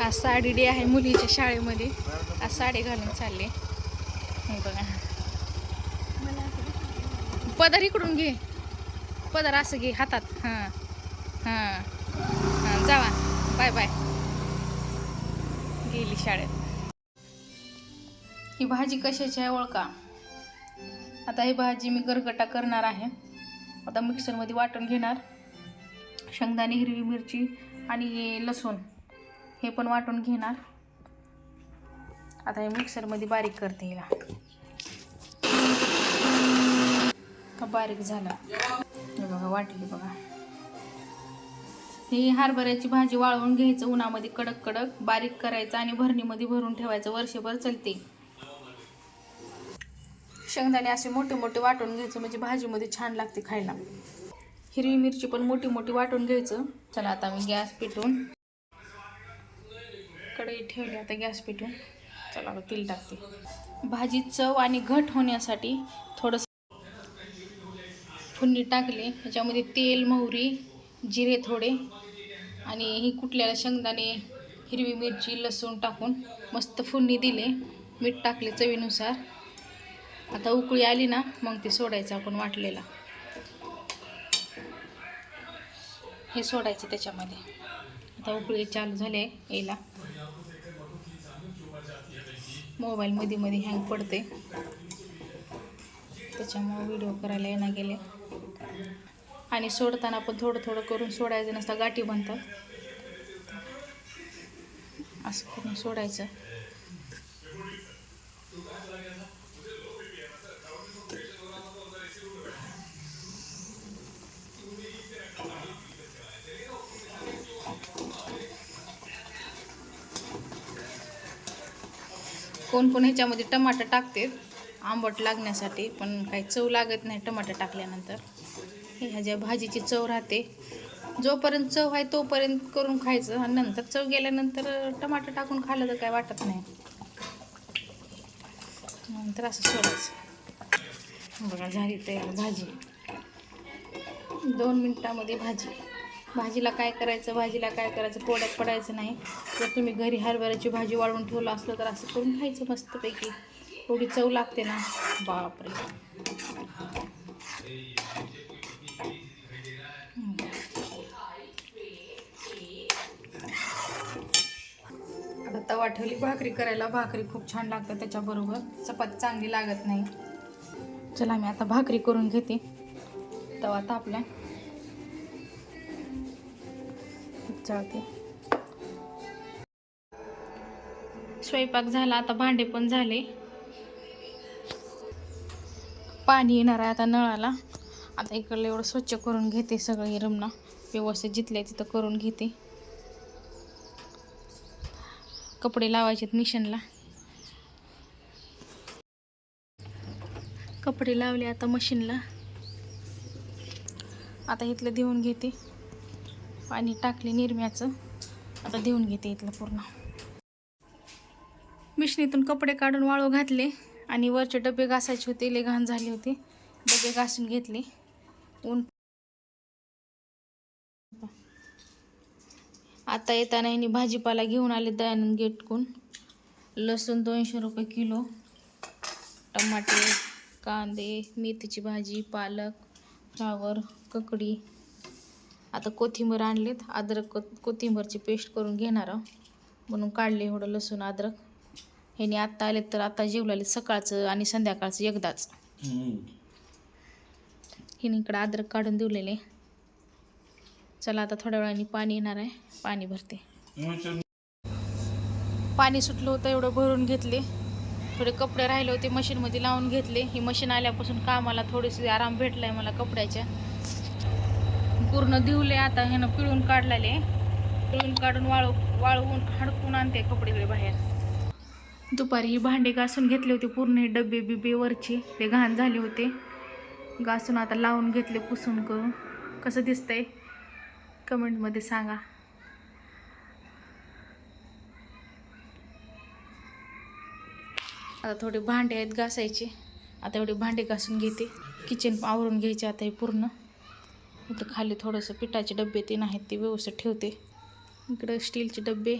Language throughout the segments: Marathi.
आज साडी डे आहे मुलीच्या शाळेमध्ये. आज साडी घालून चालले. हे बघा. पदर इकडून घे. पदर असं घे हातात. हां. हां. हां जावा. Bye bye. गेली शाळेत. ही भाजी कशाची आहे ओळखा? आता ही भाजी मी गरगटा करणार आहे. आता मिक्सरमध्ये वाटून घेणार. शेंगदाणे हिरवी मिरची आणि लसूण. हे पण वाटून घेणार. आता हे मिक्सरमध्ये बारीक करते हिला. का बारीक झाला? हे बघा वाटली बघा. ही हरभऱ्याची भाजी वाळवून घ्यायचं उन्हामध्ये कडक कडक बारीक करायचं आणि भरणीमध्ये भरून ठेवायचं. वर्षभर चलते. शेंगदाणे असे मोठे मोठे वाटून घ्यायचं म्हणजे भाजीमध्ये छान लागते खायला. हिरवी मिरची पण मोठी मोठी वाटून घ्यायचं. चला आता मी गॅस पेटून कढई ठेवली आता गॅस पेटून चला आता तेल टाकते. भाजी चव आणि घट होण्यासाठी थोडंसं फुंडी टाकले. ह्याच्यामध्ये तेल मोहरी जिरे थोडे आणि ही कुठल्याला शेंगदाणे हिरवी मिरची लसूण टाकून मस्त फुंडी दिले. मीठ टाकले चवीनुसार. आता उकळी आली ना मग ते सोडायचं आपण वाटलेला. हे सोडायचं त्याच्यामध्ये. आता उकळी चालू झाले यायला. मोबाईल मध्ये मध्ये हँग पडते. त्याच्यामुळे व्हिडिओ करायला येणं गेले. आणि सोडताना पण थोडं थोडं करून सोडायचं नसतं गाठी बनतात. असं करून सोडायचं. कोण कोण ह्याच्यामध्ये टमाटर टाकते आंबट लागण्यासाठी पण काही चव लागत नाही टमाटर टाकल्यानंतर. ह्या ज्या भाजीची चव राहते जोपर्यंत चव आहे तोपर्यंत करून खायचं आणि नंतर चव गेल्यानंतर टमाटर टाकून खाल्लं तर काय वाटत नाही. नंतर असं सोडायचं. बघा झाली तयार भाजी. दोन मिनटामध्ये भाजी. भाजीला काय करायचं भाजीला काय करायचं पोळ्यात पडायचं नाही. जर तुम्ही घरी हरभऱ्याची भाजी वाळवून ठेवलं असलं तर असं करून खायचं मस्तपैकी. थोडी चव लागते ना. बापरे. आता तवा ठेवली भाकरी करायला. भाकरी खूप छान लागते त्याच्याबरोबर. चपाती चांगली लागत नाही. चला मी आता भाकरी करून घेते. तवा तापला चालते स्वयंपाक झाला आता भांडे पण झाले. पाणी येणार आहे आता नळाला. आता इकडलं एवढं स्वच्छ करून घेते सगळी रमना. व्यवस्थित जिथल्या तिथं करून घेते. कपडे लावायचेत मिशनला. कपडे लावले आता मशीनला. आता इथलं देऊन घेते. पाणी टाकले निरम्याचं. आता देऊन घेते इथलं पूर्ण. मिशनीतून कपडे काढून वाळू घातले आणि वरचे डबे घासायचे होते ले घाण झाले होते. डबे घासून घेतले. ऊन आता येताना यांनी भाजीपाला घेऊन आले दयानंद गेटकून. लसूण दोनशे रुपये किलो टमाटे कांदे मेथीची भाजी पालक फ्लावर ककडी आता कोथिंबीर आणलीत. अद्रक को कोथिंबीरची पेस्ट करून घेणार आहोत. म्हणून काढले एवढं लसूण अद्रक. ह्याने आत्ता आले तर आता जेवलेले सकाळचं आणि संध्याकाळचं एकदाच. हिने इकडं अद्रक काढून दिलेले. चला आता थोड्या वेळाने पाणी येणार आहे. पाणी भरते. पाणी सुटलं होतं एवढं भरून घेतले. थोडे कपडे राहिले होते मशीनमध्ये लावून घेतले. ही मशीन आल्यापासून कामाला थोडीशी आराम भेटलाय मला कपड्याच्या. पूर्ण दिवले आता ह्यानं पिळून काढलेले. पिळून काढून वाळू वाळवून हडकून आणते कपडे बाहेर. दुपारी ही भांडे घासून घेतले होते पूर्ण हे डबे बिबे वरचे. ते घाण झाले होते. घासून आता लावून घेतले पुसून करून कसं दिसतंय? कमेंटमध्ये सांगा. आता थोडे भांडे आहेत घासायचे. आता एवढे भांडे घासून घेते. किचन आवरून घ्यायचे आता हे पूर्ण. इथं खाली थोडंसं पिठाचे डबे तीन आहेत ते व्यवस्थित ठेवते. इकडं स्टीलचे डबे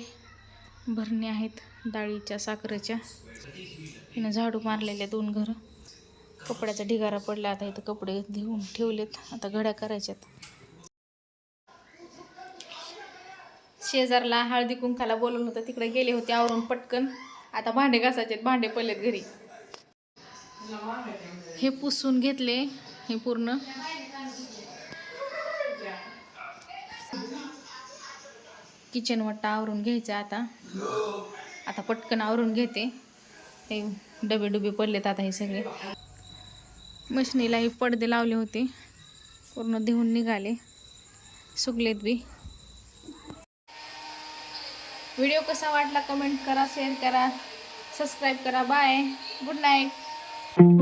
भरणे आहेत डाळीच्या साखरेच्या. हिनं झाडू मारलेले दोन घरं. कपड्याचा ढिगारा पडला आता इथं कपडे धुवून ठेवलेत आता घड्या करायच्यात. शेजारला हळदी कुंकाला बोलवलं होतं तिकडे गेले होते आवरून पटकन. आता भांडे घासायचे भांडे पडलेत घरी. हे पुसून घेतले हे पूर्ण. किचन वट्टा आवरून घ्यायचा आता. आता पटकन आवरून घेते. हे डबे डुबे पडलेत आता हे सगळे. मशनीला हे पडदे लावले होते. पूर्ण देऊन निघाले. सुकलेत बी. व्हिडिओ कसा वाटला कमेंट करा शेअर करा सबस्क्राईब करा. Bye good night